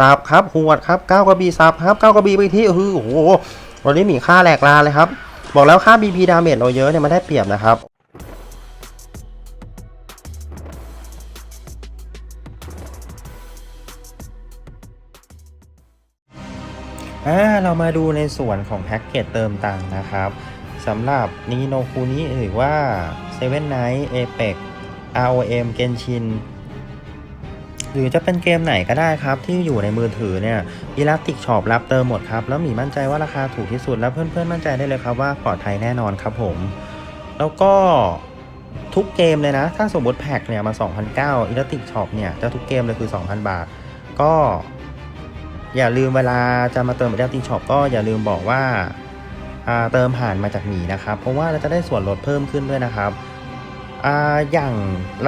สับครับหวดครับก้ากระบี่สับครับก้ากระบี่ไปที่เออโอ้โหวันนี้มีค่าแหลกลาเลยครับ บอกแล้วค่า BP ดาเมจเราเยอะเนี่ยมันได้เปรียบนะครับอ่าเรามาดูในส่วนของแพ็กเกจเติมตังค์นะครับสำหรับนีโนคูนี้หรือว่า Seven Night Apex ROM Genshin หรือจะเป็นเกมไหนก็ได้ครับ ที่อยู่ในมือถือเนี่ย Elastic Shop รับเติมหมดครับ แล้วหมีมั่นใจว่าราคาถูกที่สุด แล้วเพื่อนๆมั่นใจได้เลยครับว่าปลอดภัยแน่นอนครับผม แล้วก็ทุกเกมเลยนะ ถ้าสมมติแพ็กเนี่ยมา2,009 Elastic Shop เนี่ยจะทุกเกมเลยคือ 2,000 บาท ก็อย่าลืมเวลาจะมาเติม Elastic Shop ก็อย่าลืมบอกว่าอ่าเติมผ่านมาจากหมีนะครับ เพราะว่าเราจะได้ส่วนลดเพิ่มขึ้นด้วยนะครับอ่าอย่าง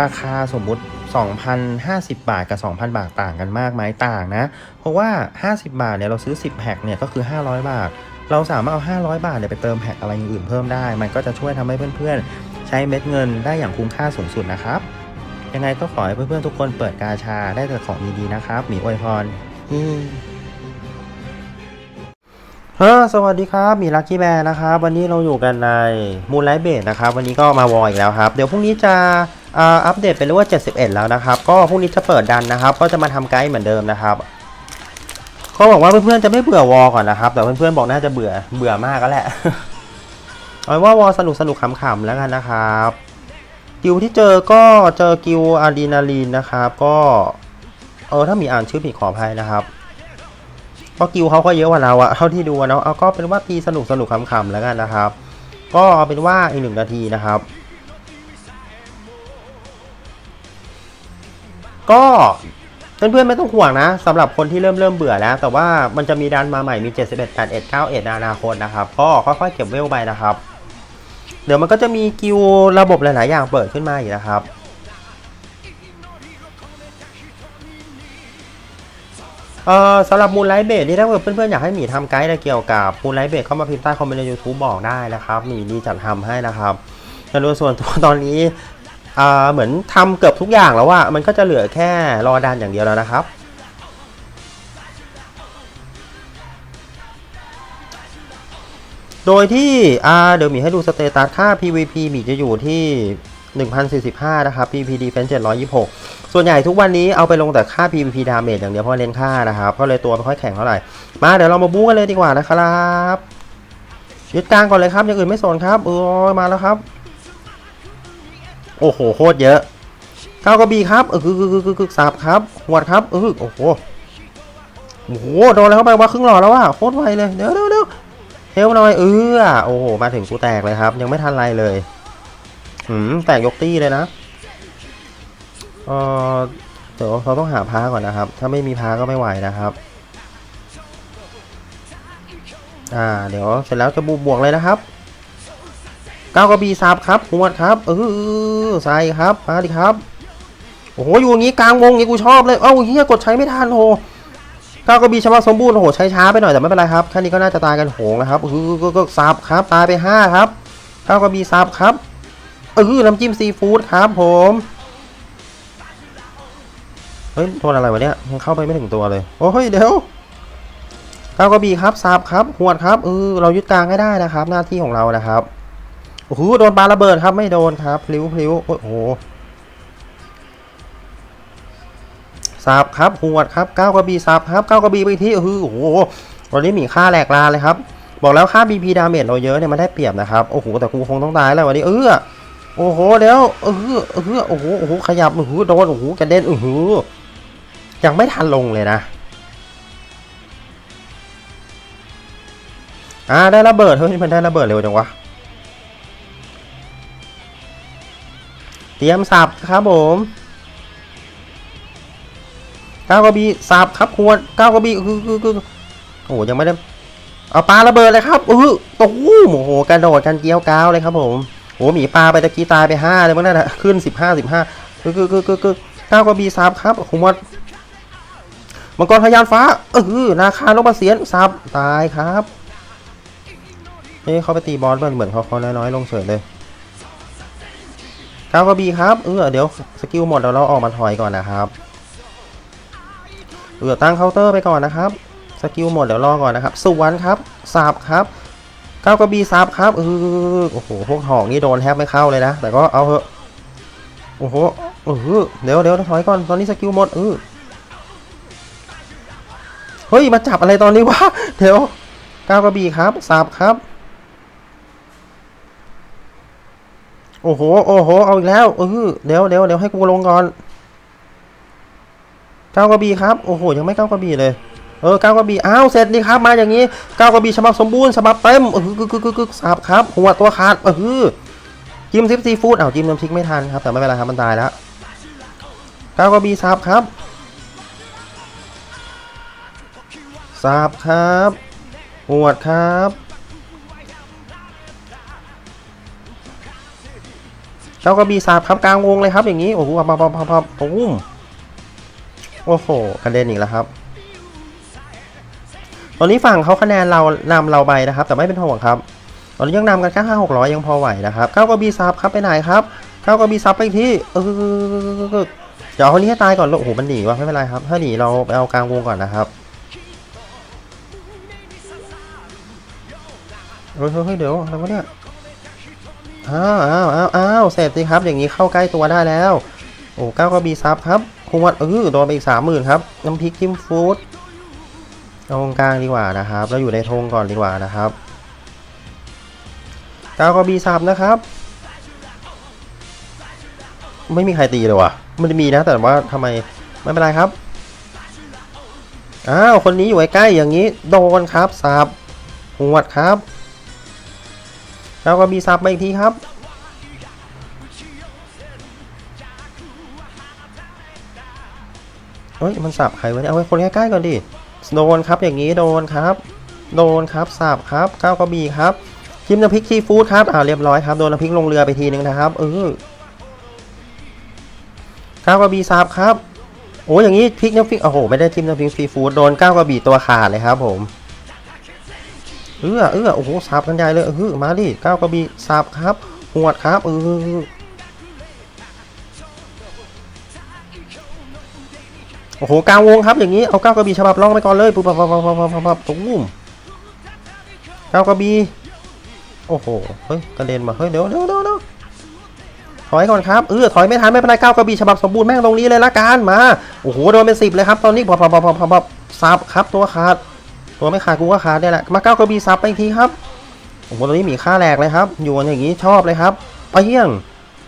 ราคาสมมุติ 2,050 บาทกับ 2,000 บาทต่างกันมากไหมต่างนะ เพราะว่า 50 บาทเนี่ยเราซื้อ 10แพ็คเนี่ยก็คือ 500 บาท เราสามารถเอา 500 บาทเนี่ยไปเติมแพ็คอะไรอย่างอื่นเพิ่มได้ มันก็จะช่วยทำให้เพื่อนๆ ใช้เม็ดเงินได้อย่างคุ้มค่าสูงสุดนะครับ ยังไงก็ขอให้เพื่อนๆทุกคนเปิดกาชาได้แต่ของดีๆนะครับ หมีอวยพรอืมเฮ้สวัสดีครับมีลักกี้แบร์นะครับ วันนี้เราอยู่กันในมูลไลท์เบสนะครับ วันนี้ก็มาวออีกแล้วครับ เดี๋ยวพรุ่งนี้จะ อ่าอัปเดตเป็นเรียกว่า71 แล้วนะครับ ก็พรุ่งนี้จะเปิดดันนะครับ ก็จะมาทำไกด์เหมือนเดิมนะครับเขาบอกว่าเพื่อนๆจะไม่เบื่อวอก่อนนะครับ แต่เพื่อนๆบอกน่าจะเบื่อเบื่อมากก็แหละเอาว่าวอสนุกสนุกขำๆแล้วกันนะครับกิวที่เจอก็เจอกิวอะดรีนาลีนนะครับ ก็เออถ้ามีอ่านชื่อผิดขออภัยนะครับเพราะกิวเขาก็เยอะกว่าเราอะเท่าที่ดูเนาะเอาก็เป็นว่าตีสนุกสนุกขำๆแล้วกันนะครับ ก็เอาเป็นว่าอีกหนึ่งนาทีนะครับ ก็เพื่อนๆไม่ต้องห่วงนะสำหรับคนที่เริ่มเริ่มเบื่อแล้ว แต่ว่ามันจะมีดันมาใหม่มี 71 81 91ในอนาคตนะครับ ก็ค่อยๆเก็บเวลไปนะครับ เดี๋ยวมันก็จะมีกิวระบบหลายๆอย่างเปิดขึ้นมาอีกนะครับเอ่อสำหรับมูลไลท์เบสที่ถ้าเกิดเพื่อนๆอยากให้หมีทำไกด์อะไรเกี่ยวกับมูลไลท์เบสเข้ามาพิมพ์ใต้คอมเมนต์ใน YouTube บอกได้นะครับหมีดีจัดทำให้นะครับแต่โดยส่วนตัวตอนนี้ อ่าเหมือนทำเกือบทุกอย่างแล้วว่ามันก็จะเหลือแค่รอดันอย่างเดียวแล้วนะครับ โดยที่อ่าเดี๋ยวหมีให้ดูสเตตัสค่า PVP หมีจะอยู่ที่ 1045 นะครับ PVP Defense 726 ส่วนใหญ่ทุกวันนี้เอาไปลงแต่ค่า PVP Damage อย่างเดียวเพราะเล่นค่านะครับก็เลยตัวไม่ค่อยแข็งเท่าไหร่ มาเดี๋ยวเรามาบู๊กันเลยดีกว่านะครับยึดกลางก่อนเลยครับอย่างอื่นไม่สนครับเออมาแล้วครับ โอ้โหโคตรเยอะก้าวกระบี่ครับเออคือคือคือคือสับครับหวดครับเออโอ้โหโอ้โหโดนแล้วเข้าไปว่าครึ่งหลอดแล้วว่ะโคตรไวเลยเดี๋ยวเดี๋ยวเดี๋ยวเฮลหน่อยเออโอ้โหมาถึงกูแตกเลยครับ ยังไม่ทันไรเลยหืมแตกยกตี้เลยนะเออเดี๋ยวเราต้องหาพาก่อนนะครับ ถ้าไม่มีพาก็ไม่ไหวนะครับอ่าเดี๋ยวเสร็จแล้วจะบูบวกเลยนะครับ ก้าวกระบี่ซับครับหวดครับ เออใส่ครับมาดิครับ โอ้โหอยู่อย่างนี้กลางวงงนี้กูชอบเลย เอ้าเฮียกดใช้ไม่ทันโหก้าวกระบี่ชาวสมบูรณ์โอ้โหใช้ช้าไปหน่อยแต่ไม่เป็นไรครับแค่นี้ก็น่าจะตายกันโหงนะครับเออก็ก็ซับครับตายไปห้าครับก้าวกระบี่ซับครับเออน้ำจิ้มซีฟู้ดครับผมเฮ้ยโทนอะไรวะเนี่ยยังเข้าไปไม่ถึงตัวเลยโอ้ยเดี๋ยวก้าวกระบี่ครับซับครับหวดครับเออเรายึดกลางให้ได้นะครับ หน้าที่ของเรานะครับ อ้โหโดนปาระเบิดครับไม่โดนครับพลิ้วพลิ้วโอ้โหซับครับหวดครับก้ากระบี่ซับครับก้ากระบี่ไปที่โอ้โหวันนี้มีค่าแหลกลาเลยครับ บอกแล้วค่า BP ดาเมจเราเยอะเนี่ยมันได้เปรียบนะครับโอ้โหแต่กูคงต้องตายแล้ววันนี้เออโอ้โหเดี๋ยวเออเออโอ้โหโอ้โหขยับโอ้โหโดนโอ้โหกระเด็นโอ้โหยังไม่ทันลงเลยนะอ่าได้ระเบิดเฮ้ยมันได้ระเบิดเร็วจังวะ ตรียมสับครับผมก้าวกระบี่สับครับควรก้าวกระบี่คือคือคือโอ้โหยังไม่ได้เอาปลาระเบิดเลยครับเออตูมโอ้โหกระโดดกันเกี้ยวก้าวเลยครับผมโอ้โหหมีปลาไปตะกี้ตายไปห้าเลยมั้งนั่นน่ะขึ้นสิบห้าสิบห้าคือคือคือคือคือก้าวกระบี่สับครับผมว่ามังกรพยานฟ้าเออนาคาลงมาเสียนซับตายครับเฮ้ยเขาไปตีบอสมันเหมือนเขาเขาน้อยๆลงเฉยเลย ก้าวกระบี่ครับ เออเดี๋ยวสกิลหมดเดี๋ยวเราออกมาถอยก่อนนะครับ เออตั้งเคาน์เตอร์ไปก่อนนะครับ สกิลหมดเดี๋ยวรอก่อนนะครับสวนครับสับครับก้าวกระบี่สับครับเออโอ้โหพวกหอกนี่โดนแทบไม่เข้าเลยนะ แต่ก็เอาเถอะโอ้โหเออเดี๋ยวเดี๋ยวถอยก่อนตอนนี้สกิลหมดเออเฮ้ยมาจับอะไรตอนนี้วะเดี๋ยวก้าวกระบี่ครับสับครับ โอ้โห โอ้โห เอาอีกแล้วเออเดี๋ยวเดี๋ยวเดี๋ยวให้กูลงก่อนเก้ากระบี่ครับ โอ้โห ยังไม่เก้ากระบี่เลย เออเก้ากระบี่ อ้าว เสร็จดีครับ มาอย่างนี้เก้ากระบี่ฉบับสมบูรณ์ฉบับเต็มเออคือคือคือคือสับครับ หัวตัวขาด เออจิ้มซิปซีฟู้ดอ้าวจิ้มน้ำพริกไม่ทันครับ แต่ไม่เป็นไรครับ มันตายแล้วเก้ากระบี่สับครับสับครับ หวดครับ เจ้ากระบี่สาบครับกลางวงเลยครับอย่างนี้โอ้โหพับพับพับพับโอ้โหโอ้โหกระเด็นอีกแล้วครับ ตอนนี้ฝั่งเขาคะแนนเรานำเราไปนะครับ แต่ไม่เป็นห่วงครับ ตอนนี้ยังนำกันแค่ห้าหกร้อยยังพอไหวนะครับเก้ากระบี่ซับครับไปไหนครับเก้ากระบี่ซับไปที่เออเดี๋ยวเอาคนนี้ให้ตายก่อนล้วโอ้โหมันหนีวะไม่เป็นไรครับ ถ้าหนีเราไปเอากลางวงก่อนนะครับเฮ้ยเฮ้ยเดี๋ยวอะไรวะเนี่ย อ้าวอ้าวอ้าวอ้าวเสร็จสิครับ อย่างนี้เข้าใกล้ตัวได้แล้ว โอ้เก้ากระบี่ซับครับคุวัดเออโดนไปอีกสามหมื่นครับ น้ำพริกจิ้มฟู้ดเอาตรงกลางดีกว่านะครับแล้วอยู่ในธงก่อนดีกว่านะครับเก้ากระบี่ซับนะครับ ไม่มีใครตีเลยวะมันจะมีนะ แต่ว่าทำไมไม่เป็นไรครับอ้าวคนนี้อยู่ใกล้ๆอย่างนี้ โดนครับซับหวดครับ แล้วก็มีซับมาอีกทีครับ เฮ้ย มันสับใครวะเนี่ย เอาไว้คนใกล้ๆก่อนดิ โดนครับอย่างนี้โดนครับ โดนครับสับครับก้าวกระบี่ครับจิ้มน้ำพริกซีฟู้ดครับอ่าเรียบร้อยครับ โดนน้ำพริกลงเรือไปทีนึงนะครับ เออก้าวกระบี่สับครับ โอ้ยอย่างนี้พริกน้ำพริก โอ้โห ไม่ได้จิ้มน้ำพริกซีฟู้ด โดนก้าวกระบี่ตัวขาดเลยครับผม เออเออโอ้โหสับกันใหญ่เลยเออมาดิก้าวกระบี่สับครับหวดครับเออโอ้โหกลางวงครับอย่างนี้เอาก้าวกระบี่ฉบับล่องไปก่อนเลยปุ๊บปั๊บปั๊บปั๊บปั๊บปั๊บตุ้มก้าวกระบี่โอ้โหเฮ้ยกระเด็นมาเฮ้ยเดี๋ยวเดี๋ยวเดี๋ยวถอยก่อนครับเออถอยไม่ทันไม่เป็นไรก้าวกระบี่ฉบับสมบูรณ์แม่งตรงนี้เลยละกันมาโอ้โหโดนเป็นสิบเลยครับตอนนี้ปั๊บปั๊บปั๊บปั๊บปั๊บสับครับตัวขาด ตัวไม่ขาดกูก็ขาดเนี่ยแหละมาเก้ากระบี่ซับไปทีครับโอ้โหตอนนี้หมีค่าแหลกเลยครับอยู่อย่างนี้ชอบเลยครับไปเยี่ยง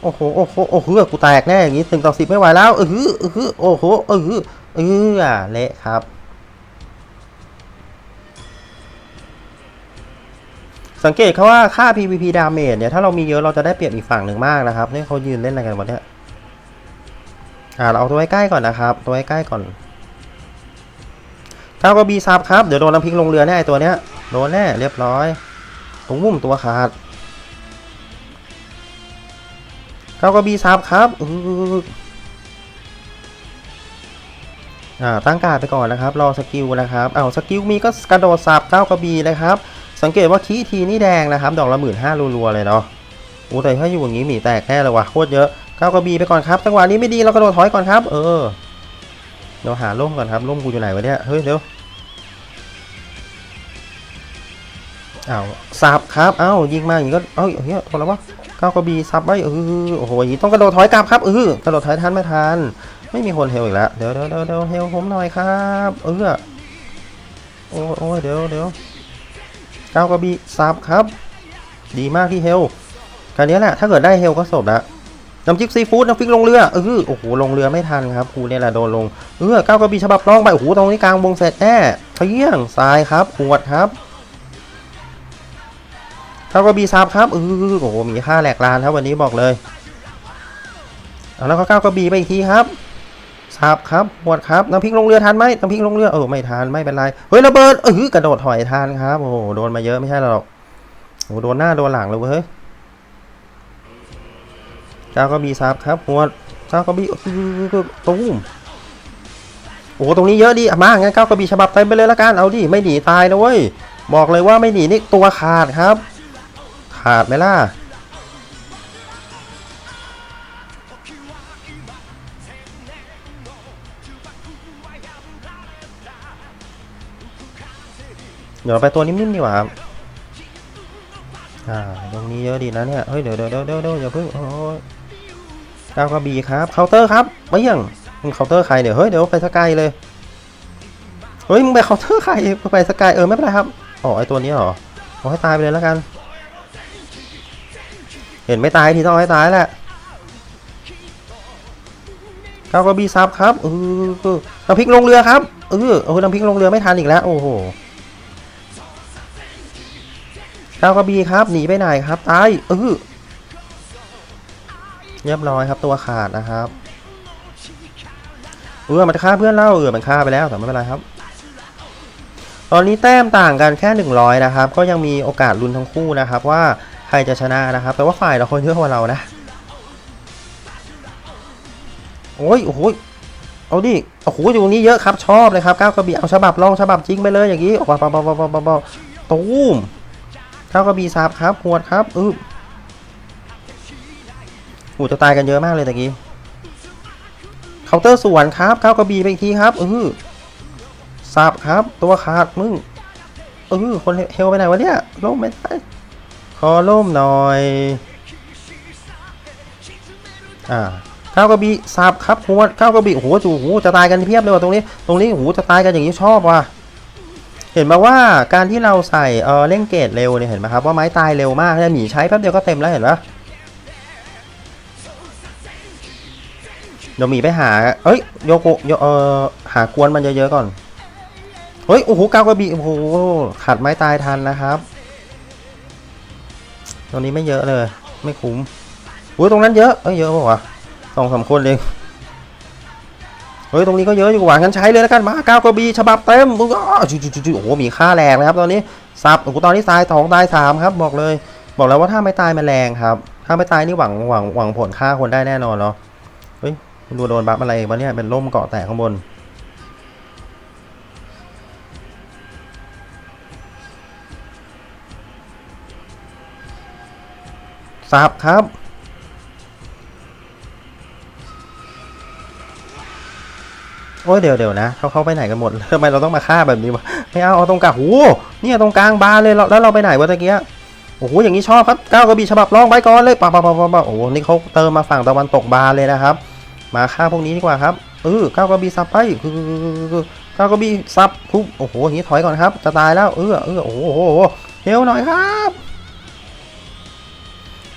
โอ้โหโอ้โหโอ้โหกูแตกแน่อย่างนี้ถึงต่อสิบไม่ไหวแล้วเออเออโอ้โหเออเออเละครับสังเกตเขาว่าค่า PVP damage เนี่ยถ้าเรามีเยอะเราจะได้เปรียบอีกฝั่งหนึ่งมากนะครับนี่เขายืนเล่นอะไรกันวะเนี่ยอ่าเราเอาตัวใกล้ๆก่อนนะครับ ตัวใกล้ๆก่อน ก้าวกระบี่ซับครับ เดี๋ยวโดนน้ำพริกลงเรือแน่ไอตัวเนี้ย โดนแน่เรียบร้อยตุ้มตัวขาดก้าวกระบี่ซับครับอืออ่าตั้งการดไปก่อนนะครับ รอสกิลนะครับเอาสกิลมีก็กระโดดสับก้าวกระบี่เลยครับ สังเกตว่าคีทีนี่แดงนะครับ ดอกละหมื่นห้ารัวๆเลยเนาะโอ้แต่ถ้าอยู่อย่างนี้หมีแตกแน่เลยว่ะโคตรเยอะก้าวกระบี่ไปก่อนครับจังหวะนี้ไม่ดีเรากระโดดถอยก่อนครับ เออเดี๋ยวหาล่มก่อนครับล่มกูอยู่ไหนวะเนี่ยเฮ้ยเดี๋ยว อ้าวสับครับเอ้ายิงมาอย่างนี้ก็เอ้าเฮ้ยโทนแล้ววะก้าวกระบี่สับไว้เออโอ้โหอย่างนี้ต้องกระโดดถอยกลับครับเออกระโดดถอยทันไม่ทันไม่มีคนเฮลอีกแล้วเดี๋ยวเดี๋ยวเดี๋ยวเฮลผมหน่อยครับเออโอ้โอ้ยเดี๋ยวเดี๋ยวก้าวกระบี่สับครับ ดีมากที่เฮลการนี้แหละถ้าเกิดได้เฮลก็จบละน้ำจิ้มซีฟู้ดน้ำพริกลงเรือเออโอ้โหลงเรือไม่ทันครับครูเนี่ยแหละโดนลงเออก้าวกระบี่ฉบับล่องไปโอ้โหตรงนี้กลางวงเสร็จแน่เที่ยงทรายครับหวดครับ เท่ากับบีซับครับเออโอ้โหมีค่าแหลกลานครับวันนี้บอกเลยเอาแล้วก็ก้าวกระบี่ไปอีกทีครับซับครับหวดครับน้ำพริกลงเรือทันไหมน้ำพริกลงเรือเออไม่ทันไม่เป็นไรเฮ้ยระเบิดเออกระโดดถอยทันครับโอ้โหโดนมาเยอะไม่ใช่หรอกโอ้โดนหน้าโดนหลังเลยเว้ยเจ้าวกระบี่ซับครับหวดเจ้าวกระบี่เออตุ้มโอ้ตรงนี้เยอะดีมางั้นก้าวกระบี่ฉบับเต็มไปเลยละกันเอาดิไม่หนีตายนะเว้ยบอกเลยว่าไม่หนีนี่ตัวขาดครับ ขาดไหมล่ะ เดี๋ยวไปตัวนิ่มๆดีกว่าครับอ่าตรงนี้เยอะดีนะเนี่ย เฮ้ยเดี๋ยวเดี๋ยวเดี๋ยวเดี๋ยวอย่าเพิ่งโอ้ยดาวกระบี่ครับเคาน์เตอร์ครับไม่ยังมึงเคาน์เตอร์ใครเดี๋ยวเฮ้ยเดี๋ยวไปสกายเลย เฮ้ยมึงไปเคาน์เตอร์ใครไปสกายเออไม่เป็นไรครับ อ๋อไอตัวนี้เหรอเอให้ตายไปเลยแล้วกัน เห็นไม่ตายทีต้องให้ตายแหละดากระบี่ซับครับเออน้ำพริกลงเรือครับเออเออน้ำพริกลงเรือไม่ทันอีกแล้ว โอ้โหดากระบี่ครับหนีไปไหนครับตายเออเรียบร้อยครับตัวขาดนะครับเออมันจะฆ่าเพื่อนเล่าเออมันฆ่าไปแล้วแต่ไม่เป็นไรครับ ตอนนี้แต้มต่างกันแค่ 100 นะครับ ก็ยังมีโอกาสลุ้นทั้งคู่นะครับว่า รจะชนะนะครับแต่ว่าฝ่ายเราคนเยอะกว่าเรานะ โอ้ยโอ้โหเอาดิโอ้โหอยู่ตรงนี้เยอะครับชอบเลยครับก้าวกระบี่เอาฉบับลองฉบับจริงไปเลยอย่างนี้ออกมาปะปะปะปะปะปะตูมเท่ากับบีซับครับหวดครับอึบหูจะตายกันเยอะมากเลยตะกี้เคาน์เตอร์สวนครับก้าวกระบี่ไปอีกทีครับเออสับครับ ตัวขาดมึงเออคนเฮลไปไหนวะเนี่ยล่มไม่ได้ อล่มหน่อย อ่าเก้าวกระบีสับครับหวดเก้าวกระบีโอ้โหจู่หูจะตายกันเพียบเลยว่ะตรงนี้ ตรงนี้โอ้โหจะตายกันอย่างนี้ชอบว่ะเห็นไหมาว่าการที่เราใส่เออเล่นเกรดเร็วเนี่ยเห็นไหมครับว่าไม้ตายเร็วมากเนี่ยหมีใช้แป๊บเดียวก็เต็มแล้วเห็นปะเดี๋ยวหมีไปหา เอ้ยโยโกโยเออหากวนมันเยอะๆก่อน เฮ้ยโอ้โหกาวกระบี่โอ้โหขัดไม้ตายทันนะครับ ตรงนี้ไม่เยอะเลย ไม่คุ้มอุ้ยตรงนั้นเยอะเอ้ยเยอะป่าวะสองสามคนเองเฮ้ยตรงนี้ก็เยอะอยู่กว่างั้นใช้เลยแล้วกันมาก้าวกระบี่ฉบับเต็มมึงก็จุโอ้โหมีค่าแรงนะครับตอนนี้ซับโอ้โหตอนนี้ตายสองตายสามครับบอกเลย บอกแล้วว่าถ้าไม่ตายมันแรงครับถ้าไม่ตายนี่หวังหวังหวังผลฆ่าคนได้แน่นอนเนาะเฮ้ยดูโดนบัฟอะไรวะเนี่ยเป็นล่มเกาะแตกข้างบน ซับครับ โอ้ยเดี๋ยวเดี๋ยวนะเขาเข้าไปไหนกันหมดทำไมเราต้องมาฆ่าแบบนี้วะไม่เอาเอาตรงกลางโอ้โหเนี่ยตรงกลางบานเลยเราแล้วเราไปไหนวะตะเกียโอ้โหอย่างนี้ชอบครับก้าวกระบี่ฉบับลองไปก่อนเลยปะปะปะปะปะโอ้โหนี่เขาเติมมาฝั่งตะวันตกบานเลยนะครับ มาฆ่าพวกนี้ดีกว่าครับเออก้าวกระบี่สับไปคือก้าวกระบี่สับทุบโอ้โหอย่างนี้ถอยก่อนครับ จะตายแล้วเออเออโอ้โหโอ้โหเฮลหน่อยครับ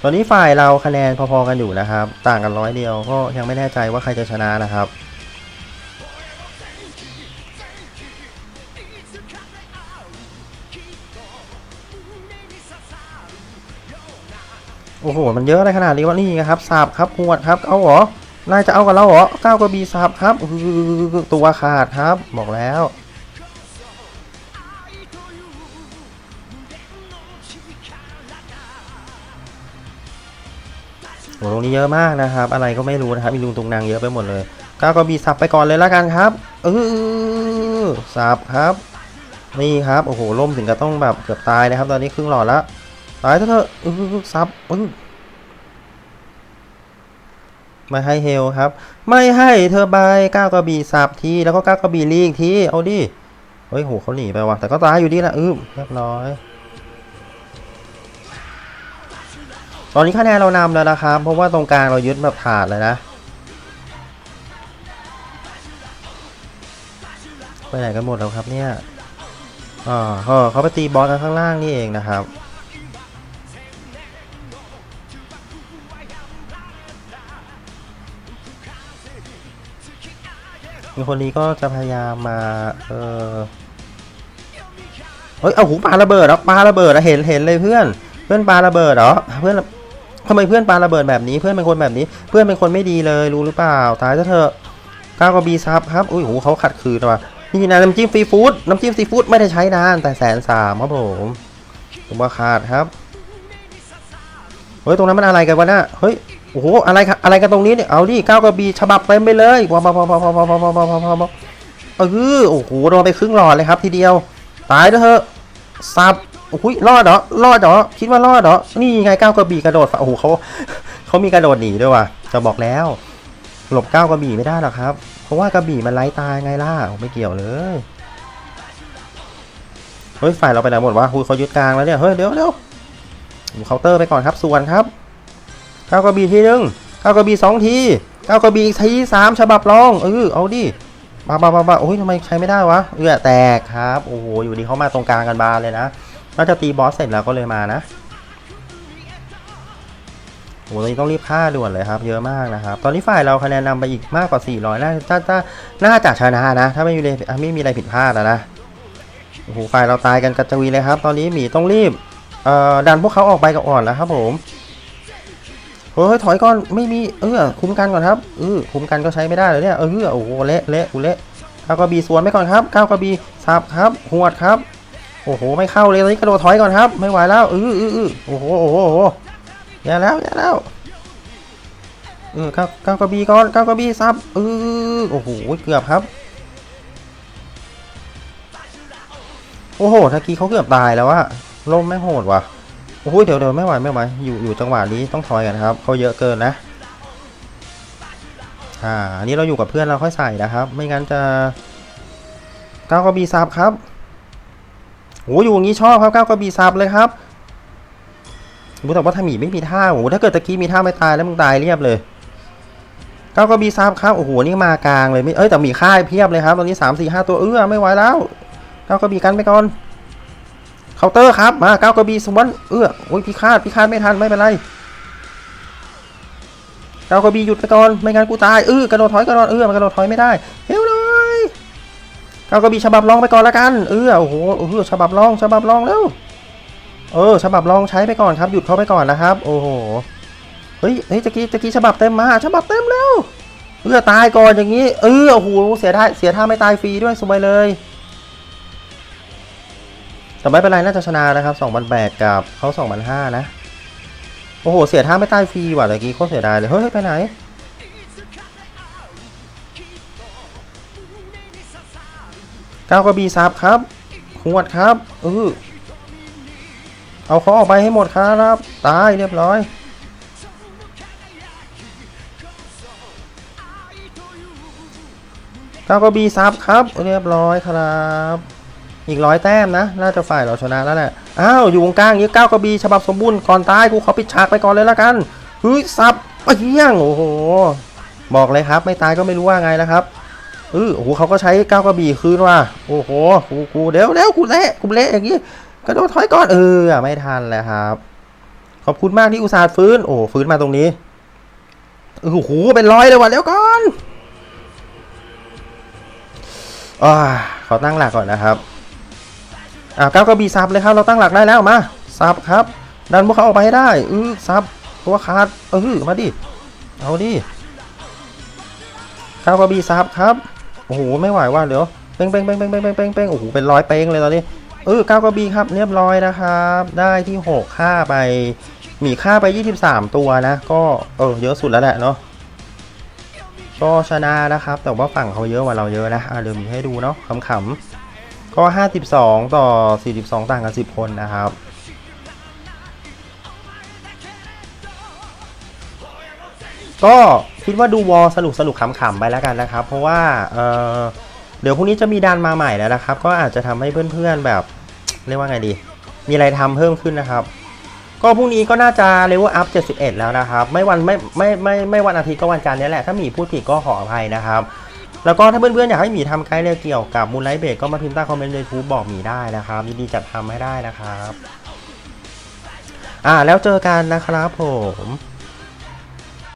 ตอนนี้ฝ่ายเราคะแนนพอๆกันอยู่นะครับ ต่างกันร้อยเดียวก็ยังไม่แน่ใจว่าใครจะชนะนะครับโอ้โห มันเยอะอะไรขนาดนี้วะนี่ครับสาบครับหวดครับ เอาเหรอ นายจะเอากับเราเหรอก้าวกระบี่สาบครับตัวขาดครับ บอกแล้ว โหตรงนี้เยอะมากนะครับ อะไรก็ไม่รู้นะครับมีลุงตุงนางเยอะไปหมดเลยก้าวกระบี่สับไปก่อนเลยแล้วกันครับเออสับครับ นี่ครับโอ้โหล่มถึงกับต้องแบบเกือบตายนะครับ ตอนนี้ครึ่งหลอดแล้วตายเถอะเอออซับเออไม่ให้เฮลครับ ไม่ให้เธอใบก้าวกระบี่สับทีแล้วก็ก้าวกระบี่ลีกทีเอาดิเฮ้ยโหเขาหนีไปว่ะแต่ก็ตายอยู่ดีนะอืมเรียบร้อย ตอนนี้คะแนนเรานำแล้วนะครับ เพราะว่าตรงกลางเรายึดแบบถาดเลยนะ ไปไหนกันหมดแล้วครับเนี่ยอ่าเออเขาไปตีบอสกันข้างล่างนี่เองนะครับมีคนนี้ก็จะพยายามมา เออเฮ้ย เอาหูปลาระเบิดเหรอปลาระเบิดอะเห็นเห็นเลยเพื่อน เพื่อนปลาระเบิดเหรอ เพื่อน ทำไมเพื่อนปาระเบิดแบบนี้เพื่อนเป็นคนแบบนี้ เพื่อนเป็นคนไม่ดีเลยรู้หรือเปล่าตายซะเถอะก้าวกบีซับครับอุ้ยโหเขาขัดคืนว่ะนี่นะน้ำจิ้มฟรีฟู้ดน้ำจิ้มซีฟู้ดไม่ได้ใช้นานแต่แสนสามครับผมผมว่าขาดครับเฮ้ยตรงนั้นมันอะไรกันวะเนี่ยเฮ้ยโอ้โหอะไรอะไรกันตรงนี้เนี่ยเอาดิก้าวกบีฉบับเต็มไปเลยว้าวว้าวว้าวว้าวว้าวว้าวว้าวเออโอ้โหโดนไปครึ่งหลอดเลยครับทีเดียว ตายเถอะซับ โอ้โหรอดเหรอรอดเหรอคิดว่ารอดเหรอนี่ไงก้าวกระบี่กระโดดโอ้โหเขาเขามีกระโดดหนีด้วยว่ะจะบอกแล้ว หลบก้าวกระบี่ไม่ได้หรอกครับ เพราะว่ากระบี่มันไล่ตายไงล่ะไม่เกี่ยวเลยเฮ้ยฝ่ายเราไปไหนหมดวะคุยเขายึดกลางแล้วเนี่ยเฮ้ยเดี๋ยวเดี๋ยวเคาน์เตอร์ไปก่อนครับส่วนครับก้าวกระบี่ทีหนึงก้าวกระบี่สองทีก้าวกระบี่อีกทีสามฉบับรองเออเอาดิบ้าบ้าบ้าบ้าโอ้ยทำไมใช้ไม่ได้วะเอือแตกครับโอ้โหอยู่ดีเขามาตรงกลางกันบานเลยนะ น่าจะตีบอสเสร็จแล้วก็เลยมานะโอ้โหตอนนี้ต้องรีบฆ่าด่วนเลยครับ เยอะมากนะครับ ตอนนี้ฝ่ายเราคะแนนนำไปอีกมากกว่า 400น่าถ้าถ้าน่าจะชนะนะ ถ้าไม่มีอะไรไม่มีอะไรผิดพลาดอะนะโอ้โหฝ่ายเราตายกันกระจุยเลยครับ ตอนนี้หมีต้องรีบเอ่อดันพวกเขาออกไปกับอ่อนแล้วครับผมเฮ้ยถอยก่อนไม่มีเออคุ้มกันก่อนครับเออคุ้มกันก็ใช้ไม่ได้เลยเนี่ยเออโอ้โหเละเละอุเละก้าวกระบี่สวนไปก่อนครับก้าวกระบี่สับครับหวดครับ โอ้โห ไม่เข้าเลยตอนนี้กระโดดถอยก่อนครับ ไม่ไหวแล้วเออเออเออโอ้โหโอ้โหโอ้โหอย่าแล้วอย่าแล้วเออก้าวก้าวกระบี่ก่อนก้าวกระบี่สับเออโอ้โหเกือบครับ โอ้โหตะกี้เขาเกือบตายแล้วอะล่มไม่โหดว่ะโอ้โหเดี๋ยวเดี๋ยวไม่ไหวไม่ไหวอยู่อยู่จังหวะนี้ต้องถอยกันครับเขาเยอะเกินนะอ่าอันนี้เราอยู่กับเพื่อนเราค่อยใส่นะครับ ไม่งั้นจะก้าวกระบี่ซับครับ โอ้อยู่อย่างนี้ชอบครับก้าวกระบี่ซับเลยครับรู้แต่ว่าถ้ามีไม่มีท่าโอ้โหถ้าเกิดตะกี้มีท่าไม่ตายแล้วมึงตายเรียบเลยก้าวกระบี่ซับครับโอ้โหนี่มากลางเลยไม่เอ้ยแต่มีค่ายเพียบเลยครับตอนนี้สามสี่ห้าตัวเออไม่ไหวแล้วก้าวกระบี่กันไปก่อนเคาน์เตอร์ครับมาก้าวกระบี่สวนเอื้อโอ้ยพิฆาตพิฆาตไม่ทันไม่เป็นไรก้าวกระบี่หยุดไปก่อนไม่งั้นกูตายเออกระโดดถอยกระโดดเอื้อมันกระโดดถอยไม่ได้เฮ้ย ก้ากระบี่ฉบับรองไปก่อนละกันเออโอ้โหเออฉบับรองฉบับรองแล้วเออฉบับรองใช้ไปก่อนครับหยุดเขาไปก่อนนะครับ โอ้โหเฮ้ยเฮ้ยตะกี้ตะกี้ฉบับเต็มมาฉบับเต็มแล้วเออตายก่อนอย่างนี้เออโอ้โหเสียได้เสียท่าไม่ตายฟรีด้วยสบายเลยแต่ไม่เป็นไรน่าจะชนะนะครับ2,800กับเขา2,500นะโอ้โหเสียท่าไม่ตายฟรีว่ะตะกี้โคตรเสียดายเลยเฮ้ยไปไหน ก้าวกระบี่ซับครับขวดครับเออเอาเขาออกไปให้หมดครับ ตายเรียบร้อยก้าวกระบี่ซับครับ เรียบร้อยครับ อีกร้อยแต้มนะ น่าจะฝ่ายเราชนะแล้วแหละ อ้าว อยู่วงกลางนี้ก้าวกระบี่ฉบับสมบูรณ์ก่อนตายกูขอปิดฉากไปก่อนเลยละกันเฮ้ยซับไปเยี่ยงโอ้โห บอกเลยครับ ไม่ตายก็ไม่รู้ว่าไงนะครับ เออโอ้โหเขาก็ใช้ก้าวกระบี่คืนว่ะโอ้โหกูกูเดี๋ยวเดี๋ยวกูเละกูเละอย่างนี้กระโดดถอยก่อนเออไม่ทันแล้วครับ ขอบคุณมากที่อุตส่าห์ฟื้น โอ้ฟื้นมาตรงนี้โอ้โหเป็นร้อยเลยว่ะเดี๋ยวก่อนอ่าขอตั้งหลักก่อนนะครับอ่าก้าวกระบี่ซับเลยครับ เราตั้งหลักได้แล้วมาซับครับ ดันพวกเขาออกไปให้ได้อือซับตัวขาดเออมาดิเอาดิก้าวกระบี่ซับครับ โอ้โหไม่ไหวว่ะเดี๋ยวเป้งเป้งเป้งเป้งเป้งเป้งเป้งเป้งโอ้โหเป็นร้อยเป้งเลยตอนนี้เออก้ากระบี่ครับเรียบร้อยนะครับ ได้ที่หกค่าไปมีค่าไป 23 ตัวนะ ก็เออเยอะสุดแล้วแหละเนาะก็ชนะนะครับ แต่ว่าฝั่งเขาเยอะกว่าเราเยอะนะอ่าเดี๋ยวมีให้ดูเนาะขำๆก็ 52 ต่อ 42 ต่างกัน 10 คนนะครับ ก็คิดว่าดูวอลสนุกสนุกขำๆไปแล้วกันนะครับ เพราะว่าเออเดี๋ยวพรุ่งนี้จะมีดันมาใหม่แล้วนะครับ ก็อาจจะทำให้เพื่อนๆแบบ เรียกว่าไงดี มีอะไรทำเพิ่มขึ้นนะครับ ก็พรุ่งนี้ก็น่าจะเลเวลอัพ 71 แล้วนะครับ ไม่วันไม่ไม่ไม่ไม่วันอาทิตย์ก็วันจันทร์นี่แหละ ถ้ามีพูดผิดก็ขออภัยนะครับ แล้วก็ถ้าเพื่อนๆอยากให้หมีทำไกด์เรื่องเกี่ยวกับมูลไลท์เบรกก็มาพิมพ์ใต้คอมเมนต์ในทูบบอกหมีได้นะครับยินดีจัดทำให้ได้นะครับ อ่าแล้วเจอกันนะครับผม